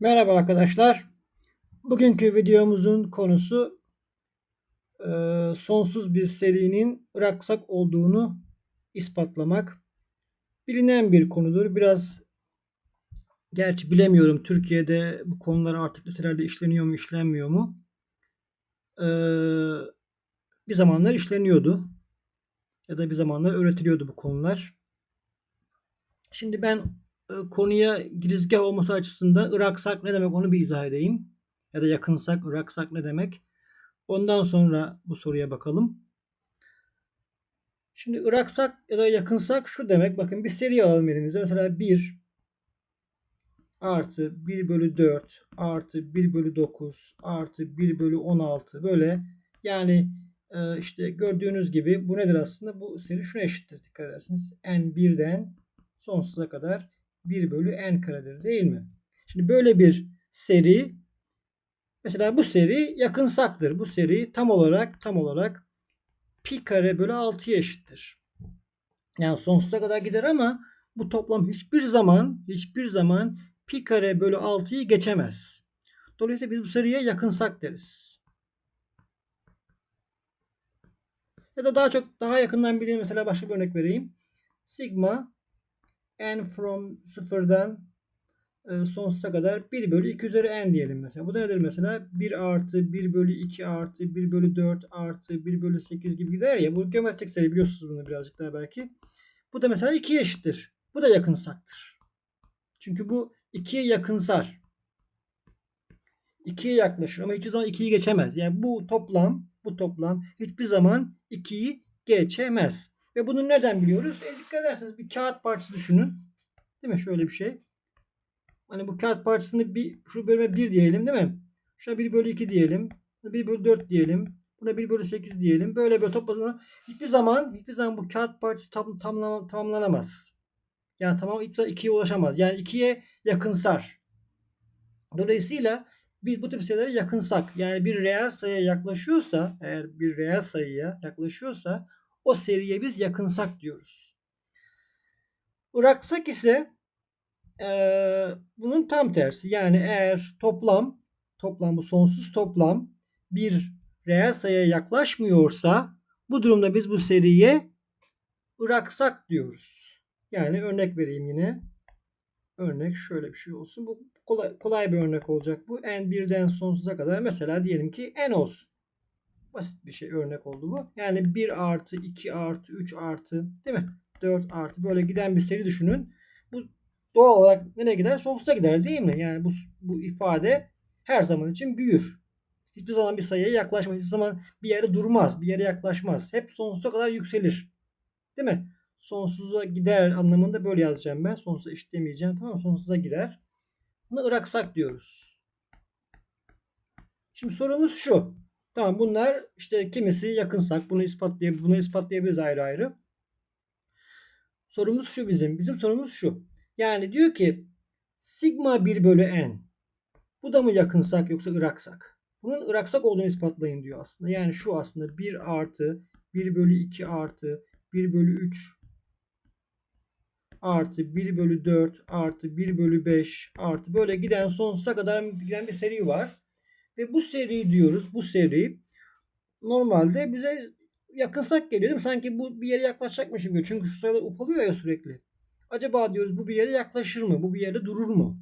Merhaba arkadaşlar. Bugünkü videomuzun konusu e, sonsuz bir serinin bıraksak olduğunu ispatlamak. Bilinen bir konudur. Biraz gerçi bilemiyorum Türkiye'de bu konular artık liselerde işleniyor mu işlenmiyor mu? E, bir zamanlar işleniyordu. Ya da bir zamanlar öğretiliyordu bu konular. Şimdi ben konuya girizgah olması açısından Iraksak ne demek onu bir izah edeyim. Ya da yakınsak, Iraksak ne demek? Ondan sonra bu soruya bakalım. Şimdi Iraksak ya da yakınsak şu demek. Bakın bir seri alalım elimize. Mesela 1 artı 1 bölü 4 artı 1 bölü 9 artı 1 bölü 16 böyle yani e, işte gördüğünüz gibi bu nedir aslında? Bu seri şuna eşittir. Dikkat edersiniz. n birden sonsuza kadar 1 bölü n karedir değil mi? Şimdi böyle bir seri mesela bu seri yakınsaktır. Bu seri tam olarak tam olarak pi kare bölü 6'ya eşittir. Yani sonsuza kadar gider ama bu toplam hiçbir zaman hiçbir zaman pi kare bölü 6'yı geçemez. Dolayısıyla biz bu seriye yakınsak deriz. Ya da daha çok daha yakından bildiğim mesela başka bir örnek vereyim. Sigma n from sıfırdan e, sonsuza kadar 1 bölü 2 üzeri n diyelim mesela. Bu da nedir mesela? 1 artı 1 bölü 2 artı 1 bölü 4 artı 1 bölü 8 gibi gider ya. Bu geometrik seri biliyorsunuz bunu birazcık daha belki. Bu da mesela 2'ye eşittir. Bu da yakınsaktır. Çünkü bu 2'ye yakınsar. 2'ye yaklaşır ama hiçbir zaman 2'yi geçemez. Yani bu toplam bu toplam hiçbir zaman 2'yi geçemez. Ve bunu nereden biliyoruz? E dikkat ederseniz bir kağıt parçası düşünün. Değil mi? Şöyle bir şey. Hani bu kağıt parçasını bir şu bölüme 1 diyelim değil mi? Şuna 1 bölü 2 diyelim. 1 bölü 4 diyelim. Buna 1 bölü 8 diyelim. Böyle böyle topladığında hiçbir zaman hiçbir zaman bu kağıt parçası tam, tamlama, tamamlanamaz. Yani tamam hiçbir zaman 2'ye ulaşamaz. Yani 2'ye yakınsar. Dolayısıyla biz bu tip sayılara yakınsak yani bir reel sayıya yaklaşıyorsa eğer bir reel sayıya yaklaşıyorsa o seriye biz yakınsak diyoruz. Bıraksak ise e, bunun tam tersi. Yani eğer toplam toplam bu sonsuz toplam bir reel sayıya yaklaşmıyorsa bu durumda biz bu seriye bıraksak diyoruz. Yani örnek vereyim yine. Örnek şöyle bir şey olsun. Bu kolay, kolay bir örnek olacak bu. n birden sonsuza kadar mesela diyelim ki n olsun. Basit bir şey örnek oldu bu. Yani 1 artı 2 artı 3 artı değil mi? 4 artı böyle giden bir seri düşünün. Bu doğal olarak nereye gider? Sonsuza gider değil mi? Yani bu, bu ifade her zaman için büyür. Hiçbir zaman bir sayıya yaklaşmaz. Hiçbir zaman bir yere durmaz. Bir yere yaklaşmaz. Hep sonsuza kadar yükselir. Değil mi? Sonsuza gider anlamında böyle yazacağım ben. Sonsuza işlemeyeceğim. Tamam mı? Sonsuza gider. Bunu ıraksak diyoruz. Şimdi sorumuz şu. Tamam bunlar işte kimisi yakınsak bunu ispatlayabiliriz, bunu ispatlayabiliriz ayrı ayrı. Sorumuz şu bizim. Bizim sorumuz şu. Yani diyor ki sigma 1 bölü n. Bu da mı yakınsak yoksa ıraksak? Bunun ıraksak olduğunu ispatlayın diyor aslında. Yani şu aslında 1 artı 1 bölü 2 artı 1 bölü 3 artı 1 bölü 4 artı 1 bölü 5 artı böyle giden sonsuza kadar giden bir seri var. Ve bu seri diyoruz. Bu seri normalde bize yakınsak geliyor değil mi? Sanki bu bir yere yaklaşacakmışım gibi. Çünkü şu sayılar ufalıyor ya sürekli. Acaba diyoruz bu bir yere yaklaşır mı? Bu bir yerde durur mu?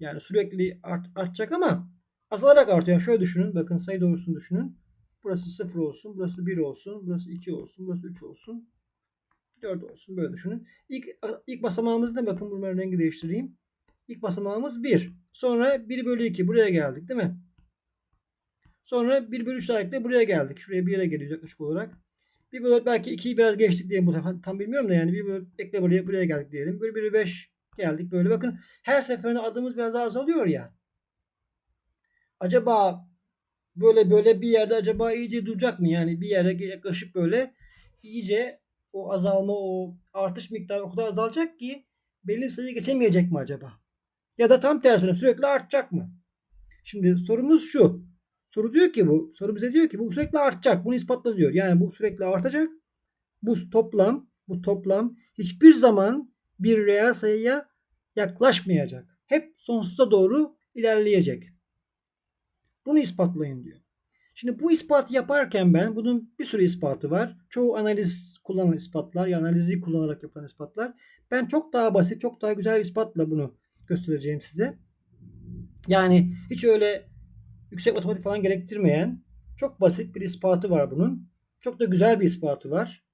Yani sürekli art, artacak ama azalarak artıyor. Şöyle düşünün. Bakın sayı doğrusunu düşünün. Burası 0 olsun. Burası 1 olsun. Burası 2 olsun. Burası 3 olsun. 4 olsun. Böyle düşünün. İlk, ilk basamağımız ne? Bakın bunların rengi değiştireyim. İlk basamağımız 1. Sonra 1 bölü 2. Buraya geldik değil mi? Sonra 1 bölü 3 ekle buraya geldik. Şuraya bir yere geliyor yaklaşık olarak. 1 bölü 4 belki 2'yi biraz geçtik diye bu sefer tam bilmiyorum da yani 1 bölü ekle buraya buraya geldik diyelim. 1 bölü 5 geldik böyle. Bakın her seferinde adımız biraz daha azalıyor ya. Acaba böyle böyle bir yerde acaba iyice duracak mı? Yani bir yere yaklaşıp böyle iyice o azalma o artış miktarı o kadar azalacak ki belli bir sayı geçemeyecek mi acaba? Ya da tam tersine sürekli artacak mı? Şimdi sorumuz şu. Soru diyor ki bu, soru bize diyor ki bu sürekli artacak. Bunu ispatla diyor. Yani bu sürekli artacak. Bu toplam, bu toplam hiçbir zaman bir reel sayıya yaklaşmayacak. Hep sonsuza doğru ilerleyecek. Bunu ispatlayın diyor. Şimdi bu ispatı yaparken ben bunun bir sürü ispatı var. Çoğu analiz kullanan ispatlar ya analizi kullanarak yapılan ispatlar. Ben çok daha basit, çok daha güzel bir ispatla bunu göstereceğim size. Yani hiç öyle yüksek matematik falan gerektirmeyen çok basit bir ispatı var bunun. Çok da güzel bir ispatı var.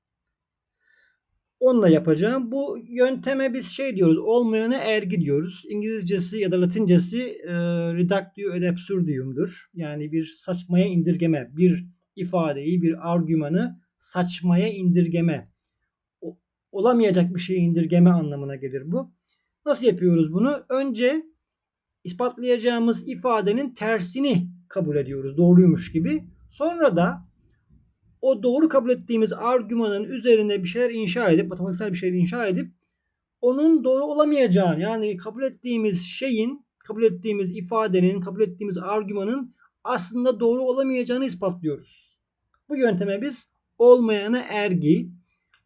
Onunla yapacağım. Bu yönteme biz şey diyoruz. Olmayana ergi diyoruz. İngilizcesi ya da Latincesi e, reductio ad absurdum'dur. Yani bir saçmaya indirgeme. Bir ifadeyi, bir argümanı saçmaya indirgeme. O, olamayacak bir şeyi indirgeme anlamına gelir bu. Nasıl yapıyoruz bunu? Önce ispatlayacağımız ifadenin tersini kabul ediyoruz. Doğruymuş gibi. Sonra da o doğru kabul ettiğimiz argümanın üzerine bir şeyler inşa edip, matematiksel bir şeyler inşa edip onun doğru olamayacağını yani kabul ettiğimiz şeyin, kabul ettiğimiz ifadenin, kabul ettiğimiz argümanın aslında doğru olamayacağını ispatlıyoruz. Bu yönteme biz olmayana ergi,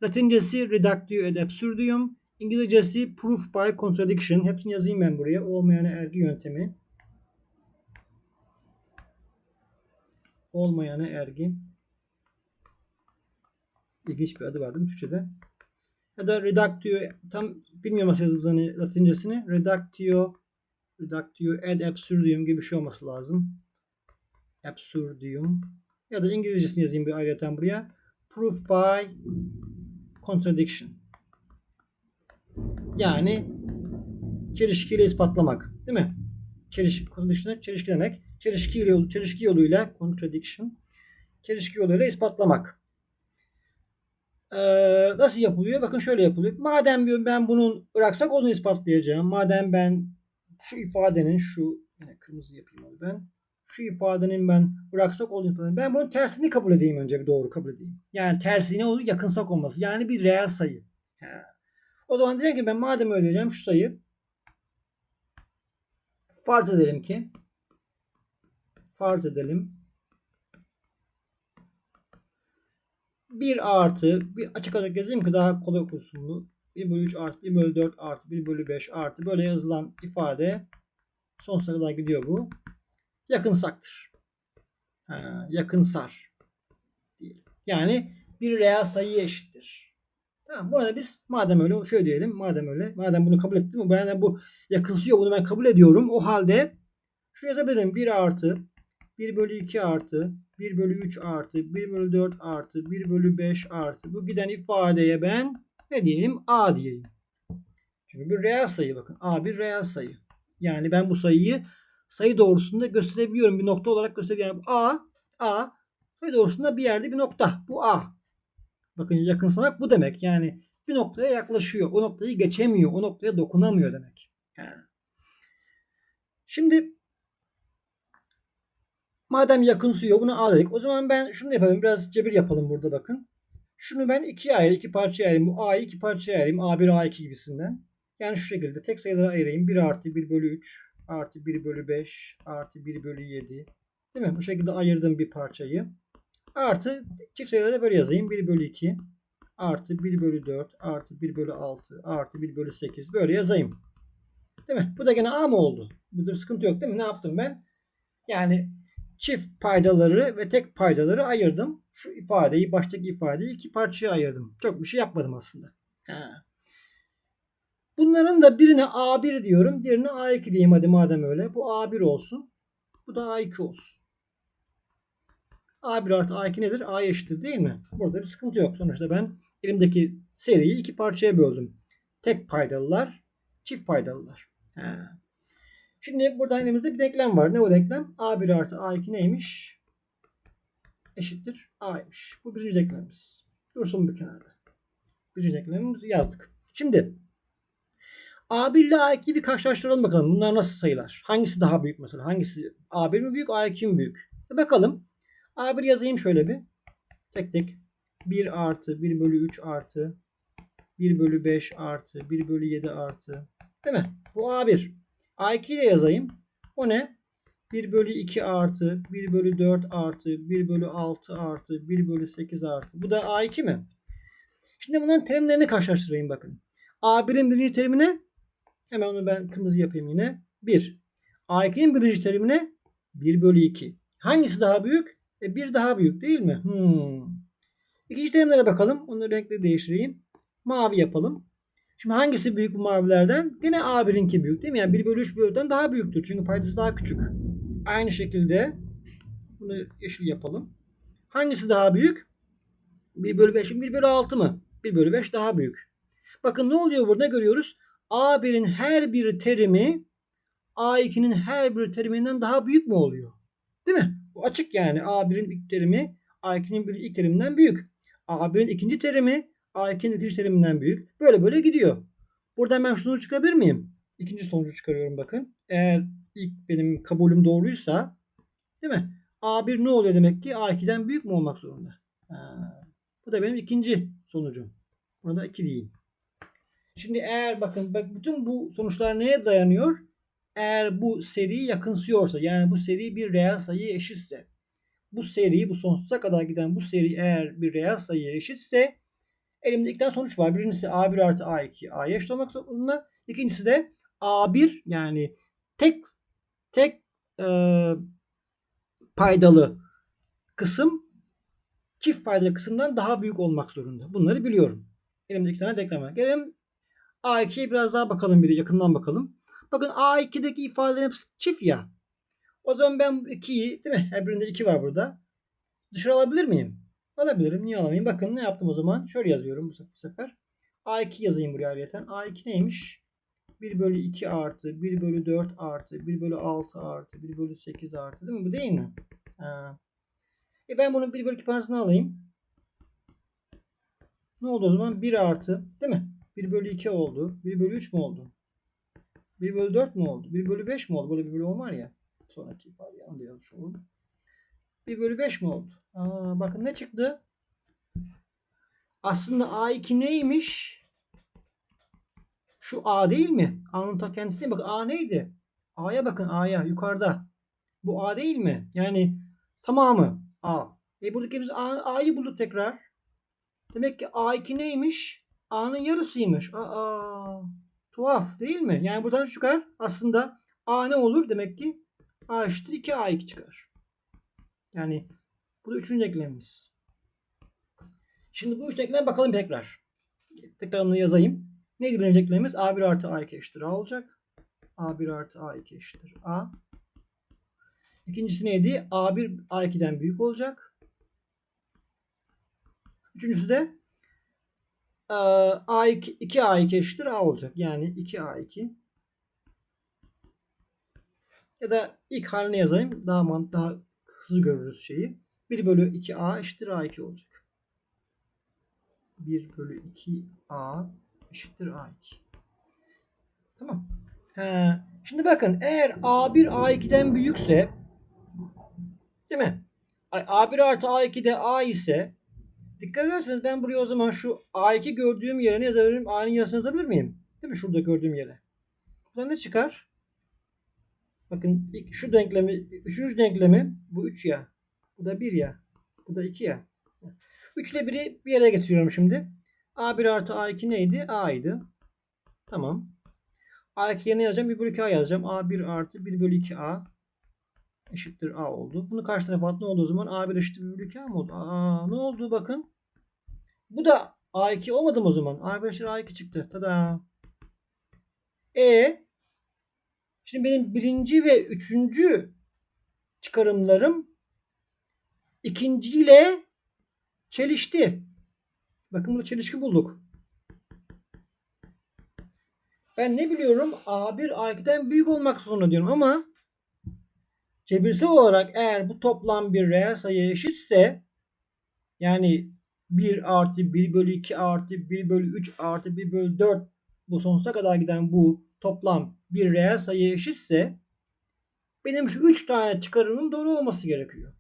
Latincesi reductio ad absurdum, İngilizcesi proof by contradiction. Hepsini yazayım ben buraya. Olmayana ergi yöntemi. Olmayana ergi. İlginç bir adı var değil mi Türkçe'de? Ya da reductio tam bilmiyorum nasıl yazıldığını latincesini. Reductio reductio ad absurdum gibi bir şey olması lazım. Absurdum. Ya da İngilizcesini yazayım bir ayrıca buraya. Proof by contradiction. Yani çelişkiyle ispatlamak. Değil mi? Çelişki, contradiction, çelişki demek. Çelişki, yolu, çelişki yoluyla contradiction. Çelişki yoluyla ispatlamak. Ee, nasıl yapılıyor? Bakın şöyle yapılıyor. Madem ben bunun bıraksak onu ispatlayacağım. Madem ben şu ifadenin şu yine kırmızı yapayım onu ben. Şu ifadenin ben bıraksak onu ispatlayacağım. Ben bunun tersini kabul edeyim önce bir doğru kabul edeyim. Yani tersine yakınsak olması. Yani bir reel sayı. Ha. O zaman diyeceğim ki ben madem öyle diyeceğim şu sayı farz edelim ki farz edelim 1 artı bir açık açık yazayım ki daha kolay okunsun bu. 1 bölü 3 artı 1 bölü 4 artı 1 bölü 5 artı böyle yazılan ifade sonsuza kadar gidiyor bu. Yakınsaktır. Ha, yakınsar. Yani bir reel sayı eşittir. Tamam. Bu arada biz madem öyle şöyle diyelim. Madem öyle. Madem bunu kabul ettim. Ben bu yakınsıyor. Bunu ben kabul ediyorum. O halde şu yazabilirim. 1 artı 1 bölü 2 artı 1 bölü 3 artı 1 bölü 4 artı 1 bölü 5 artı bu giden ifadeye ben ne diyelim? A diyeyim. Çünkü bir reel sayı bakın. A bir reel sayı. Yani ben bu sayıyı sayı doğrusunda gösterebiliyorum. Bir nokta olarak gösterebiliyorum. A A sayı doğrusunda bir yerde bir nokta. Bu A. Bakın yakınsamak bu demek. Yani bir noktaya yaklaşıyor. O noktayı geçemiyor. O noktaya dokunamıyor demek. Şimdi madem yakınsıyor bunu A dedik. O zaman ben şunu yapalım. Biraz cebir yapalım burada bakın. Şunu ben ikiye ayırayım. iki parçaya ayırayım. Bu A'yı iki parçaya ayırayım. A1, A2 gibisinden. Yani şu şekilde tek sayılara ayırayım. 1 artı 1 bölü 3 artı 1 bölü 5 artı 1 bölü 7. Değil mi? Bu şekilde ayırdım bir parçayı. Artı çift sayıları böyle yazayım. 1 bölü 2 artı 1 bölü 4 artı 1 bölü 6 artı 1 bölü 8 böyle yazayım. Değil mi? Bu da gene A mı oldu? Burada sıkıntı yok değil mi? Ne yaptım ben? Yani çift paydaları ve tek paydaları ayırdım. Şu ifadeyi, baştaki ifadeyi iki parçaya ayırdım. Çok bir şey yapmadım aslında. Ha. Bunların da birine A1 diyorum. Diğerine A2 diyeyim hadi madem öyle. Bu A1 olsun. Bu da A2 olsun. A1 artı A2 nedir? A eşittir değil mi? Burada bir sıkıntı yok. Sonuçta ben elimdeki seriyi iki parçaya böldüm. Tek paydalılar, çift paydalılar. Ha. Şimdi burada elimizde bir denklem var. Ne o denklem? A1 artı A2 neymiş? Eşittir A'ymış. Bu birinci denklemimiz. Dursun bir kenarda. Birinci denklemimizi yazdık. Şimdi A1 ile A2'yi bir karşılaştıralım bakalım. Bunlar nasıl sayılar? Hangisi daha büyük mesela? Hangisi A1 mi büyük, A2 mi büyük? E bakalım. A1 yazayım şöyle bir. Tek tek. 1 artı 1 bölü 3 artı 1 bölü 5 artı 1 bölü 7 artı. Değil mi? Bu A1. A2'yi de yazayım. O ne? 1 bölü 2 artı 1 bölü 4 artı 1 bölü 6 artı 1 bölü 8 artı. Bu da A2 mi? Şimdi bunların terimlerini karşılaştırayım bakın. A1'in birinci terimine hemen onu ben kırmızı yapayım yine. 1. A2'nin birinci terimi ne? 1 bölü 2. Hangisi daha büyük? E 1 daha büyük değil mi? Hmm. İkinci terimlere bakalım. Onu renkli değiştireyim. Mavi yapalım. Şimdi hangisi büyük bu mavilerden? Yine A1'inki büyük değil mi? Yani 1 bölü 3 bölüden daha büyüktür. Çünkü paydası daha küçük. Aynı şekilde bunu yeşil yapalım. Hangisi daha büyük? 1 bölü 5 mi 1 bölü 6 mı? 1 bölü 5 daha büyük. Bakın ne oluyor burada görüyoruz. A1'in her bir terimi A2'nin her bir teriminden daha büyük mü oluyor? Değil mi? Bu açık yani. A1'in ilk terimi A2'nin bir ilk teriminden büyük. A1'in ikinci terimi A2'nin ikinci teriminden büyük. Böyle böyle gidiyor. Buradan ben şunu çıkarabilir miyim? İkinci sonucu çıkarıyorum bakın. Eğer ilk benim kabulüm doğruysa değil mi? A1 ne oluyor demek ki? A2'den büyük mü olmak zorunda? Ha. Bu da benim ikinci sonucum. Buna da 2 diyeyim. Şimdi eğer bakın bak bütün bu sonuçlar neye dayanıyor? Eğer bu seri yakınsıyorsa yani bu seri bir reel sayıya eşitse bu seri bu sonsuza kadar giden bu seri eğer bir reel sayıya eşitse elimde iki tane sonuç var. Birincisi A1 artı A2 A'ya eşit olmak zorunda. İkincisi de A1 yani tek tek e, paydalı kısım çift paydalı kısımdan daha büyük olmak zorunda. Bunları biliyorum. Elimde iki tane denklem var. Gelelim A2'ye biraz daha bakalım biri yakından bakalım. Bakın A2'deki ifadelerin hepsi çift ya. O zaman ben bu 2'yi değil mi? Her birinde 2 var burada. Dışarı alabilir miyim? Alabilirim. Niye alamayayım? Bakın ne yaptım o zaman? Şöyle yazıyorum bu sefer. A2 yazayım buraya ayrıyeten. A2 neymiş? 1 bölü 2 artı 1 bölü 4 artı 1 bölü 6 artı 1 bölü 8 artı değil mi? Bu değil mi? Ha. E ben bunu 1 bölü 2 parasını alayım. Ne oldu o zaman? 1 artı değil mi? 1 bölü 2 oldu. 1 bölü 3 mü oldu? 1 bölü 4 mü oldu? 1 bölü 5 mi oldu? Böyle bir bölü 10 var ya. Sonraki ifade yanında yanlış oldu. 1 bölü 5 mi oldu? Aa, bakın ne çıktı? Aslında A2 neymiş? Şu A değil mi? A'nın ta kendisi değil? Bakın A neydi? A'ya bakın A'ya yukarıda. Bu A değil mi? Yani tamamı A. E buradaki biz A'yı bulduk tekrar. Demek ki A2 neymiş? A'nın yarısıymış. Aa, tuhaf değil mi? Yani buradan çıkar. Aslında A ne olur? Demek ki A eşittir 2A2 çıkar. Yani bu da üçüncü denklemimiz. Şimdi bu üç denkleme bakalım tekrar. Tekrar onu yazayım. Neydi birinci denklemimiz? A1 artı A2 eşittir A olacak. A1 artı A2 eşittir A. İkincisi neydi? A1 A2'den büyük olacak. Üçüncüsü de A2, 2A2 eşittir A olacak. Yani 2A2 ya da ilk halini yazayım. Daha mant daha hızlı görürüz şeyi. 1 bölü 2A eşittir A2 olacak. 1 bölü 2A eşittir A2. Tamam. He. Şimdi bakın eğer A1 A2'den büyükse değil mi? A1 artı A2'de A ise dikkat ederseniz ben buraya o zaman şu A2 gördüğüm yere ne yazabilirim? A'nın yarısını yazabilir miyim? Değil mi? Şurada gördüğüm yere. Buradan ne çıkar? Bakın şu denklemi, üçüncü denklemi bu 3 ya. Bu da 1 ya. Bu da 2 ya. 3 ile 1'i bir yere getiriyorum şimdi. A1 artı A2 neydi? A'ydı. Tamam. A2 yerine yazacağım. 1 bölü 2A yazacağım. A1 artı 1 bölü 2A eşittir A oldu. Bunu karşı tarafa at ne oldu o zaman? A1 eşittir 1 bölü 2A mı oldu? Aa, ne oldu bakın. Bu da A2 olmadı mı o zaman? A1 eşittir A2 çıktı. Tada. E Şimdi benim birinci ve üçüncü çıkarımlarım ikinciyle çelişti. Bakın burada çelişki bulduk. Ben ne biliyorum? A1 A2'den büyük olmak zorunda diyorum ama cebirsel olarak eğer bu toplam bir reel sayı eşitse yani 1 artı 1 bölü 2 artı 1 bölü 3 artı 1 bölü 4 bu sonsuza kadar giden bu toplam bir reel sayı eşitse benim şu 3 tane çıkarımın doğru olması gerekiyor.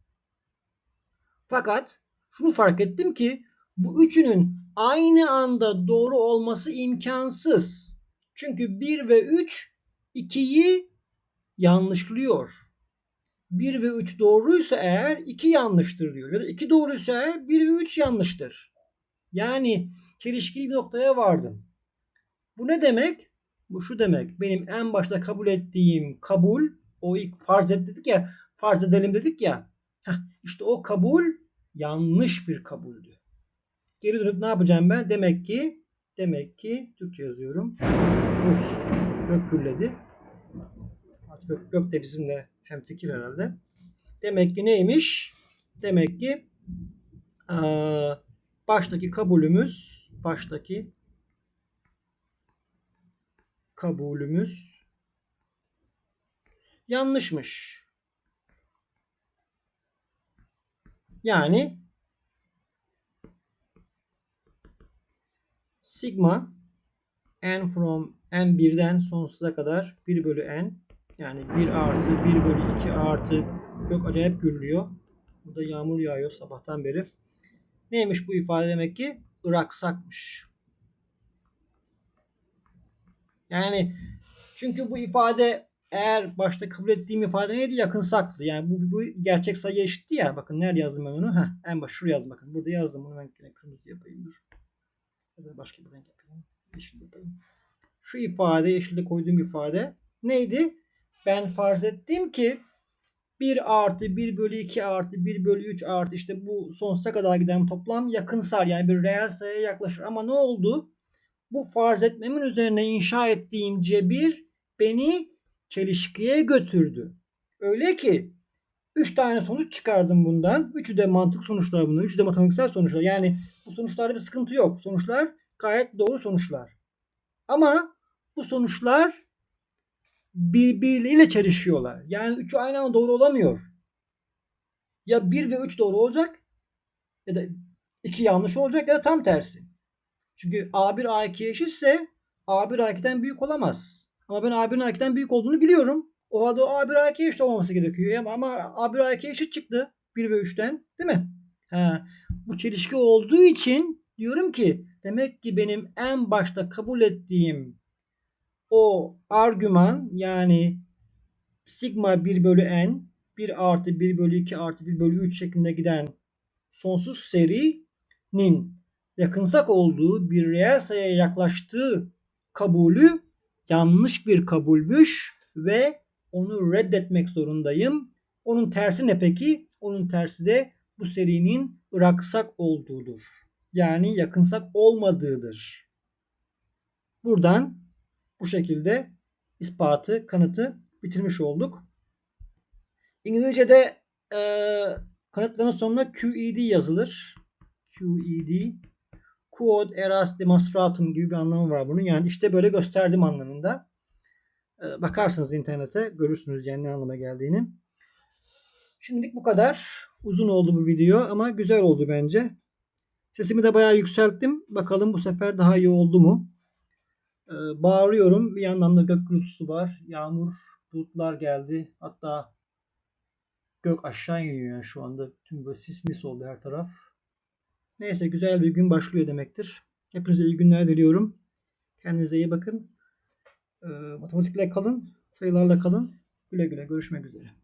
Fakat şunu fark ettim ki bu üçünün aynı anda doğru olması imkansız. Çünkü 1 ve 3 2'yi yanlışlıyor. 1 ve 3 doğruysa eğer 2 yanlıştır diyor. Ya da 2 doğruysa eğer 1 ve 3 yanlıştır. Yani çelişkili bir noktaya vardım. Bu ne demek? Bu şu demek. Benim en başta kabul ettiğim kabul O ilk farz et dedik ya. Farz edelim dedik ya. İşte o kabul yanlış bir kabuldü. Geri dönüp ne yapacağım ben? Demek ki demek ki Türkçe yazıyorum. Uf, gök gürledi. Artık gök, gök de bizimle hem fikir herhalde. Demek ki neymiş? Demek ki eee, baştaki kabulümüz baştaki kabulümüz yanlışmış. Yani sigma n from n1'den sonsuza kadar 1 bölü n yani 1 artı 1 bölü 2 artı gök acayip gürlüyor. Burada yağmur yağıyor sabahtan beri. Neymiş bu ifade demek ki? Iraksakmış. Yani çünkü bu ifade eğer başta kabul ettiğim ifade neydi? Yakınsaklı. Yani bu, bu gerçek sayı eşitti ya. Bakın nerede yazdım ben onu? Heh, en baş şuraya yazdım. Bakın burada yazdım. Bunu ben yine kırmızı yapayım. Dur. Başka bir renk yapayım. Yeşil yapayım. Şu ifade, yeşilde koyduğum ifade neydi? Ben farz ettim ki 1 artı 1 bölü 2 artı 1 bölü 3 artı işte bu sonsuza kadar giden toplam yakınsar yani bir reel sayıya yaklaşır. Ama ne oldu? Bu farz etmemin üzerine inşa ettiğim cebir beni çelişkiye götürdü. Öyle ki 3 tane sonuç çıkardım bundan. Üçü de mantık sonuçlar bunlar. Üçü de matematiksel sonuçlar. Yani bu sonuçlarda bir sıkıntı yok. Sonuçlar gayet doğru sonuçlar. Ama bu sonuçlar birbirleriyle çelişiyorlar. Yani üçü aynı anda doğru olamıyor. Ya 1 ve 3 doğru olacak ya da 2 yanlış olacak ya da tam tersi. Çünkü A1 A2'ye eşitse A1 A2'den büyük olamaz. Ama ben A1'in A2'den büyük olduğunu biliyorum. O halde o A1 A2'ye eşit olmaması gerekiyor. Ama, ama A1 A2'ye eşit çıktı. 1 ve 3'ten. Değil mi? Ha, bu çelişki olduğu için diyorum ki demek ki benim en başta kabul ettiğim o argüman yani sigma 1 bölü n 1 artı 1 bölü 2 artı 1 bölü 3 şeklinde giden sonsuz serinin yakınsak olduğu bir reel sayıya yaklaştığı kabulü yanlış bir kabulmüş ve onu reddetmek zorundayım. Onun tersi ne peki? Onun tersi de bu serinin ıraksak olduğudur. Yani yakınsak olmadığıdır. Buradan bu şekilde ispatı, kanıtı bitirmiş olduk. İngilizce'de e, kanıtların sonuna QED yazılır. QED Quod eras demonstratum gibi bir anlamı var bunun. Yani işte böyle gösterdim anlamında. E, bakarsınız internete görürsünüz yani ne anlama geldiğini. Şimdilik bu kadar. Uzun oldu bu video ama güzel oldu bence. Sesimi de bayağı yükselttim. Bakalım bu sefer daha iyi oldu mu? Ee, bağırıyorum. Bir yandan da gök gürültüsü var. Yağmur, bulutlar geldi. Hatta gök aşağı iniyor yani şu anda. Tüm böyle sis mis oldu her taraf. Neyse güzel bir gün başlıyor demektir. Hepinize iyi günler diliyorum. Kendinize iyi bakın. Ee, matematikle kalın. Sayılarla kalın. Güle güle. Görüşmek üzere.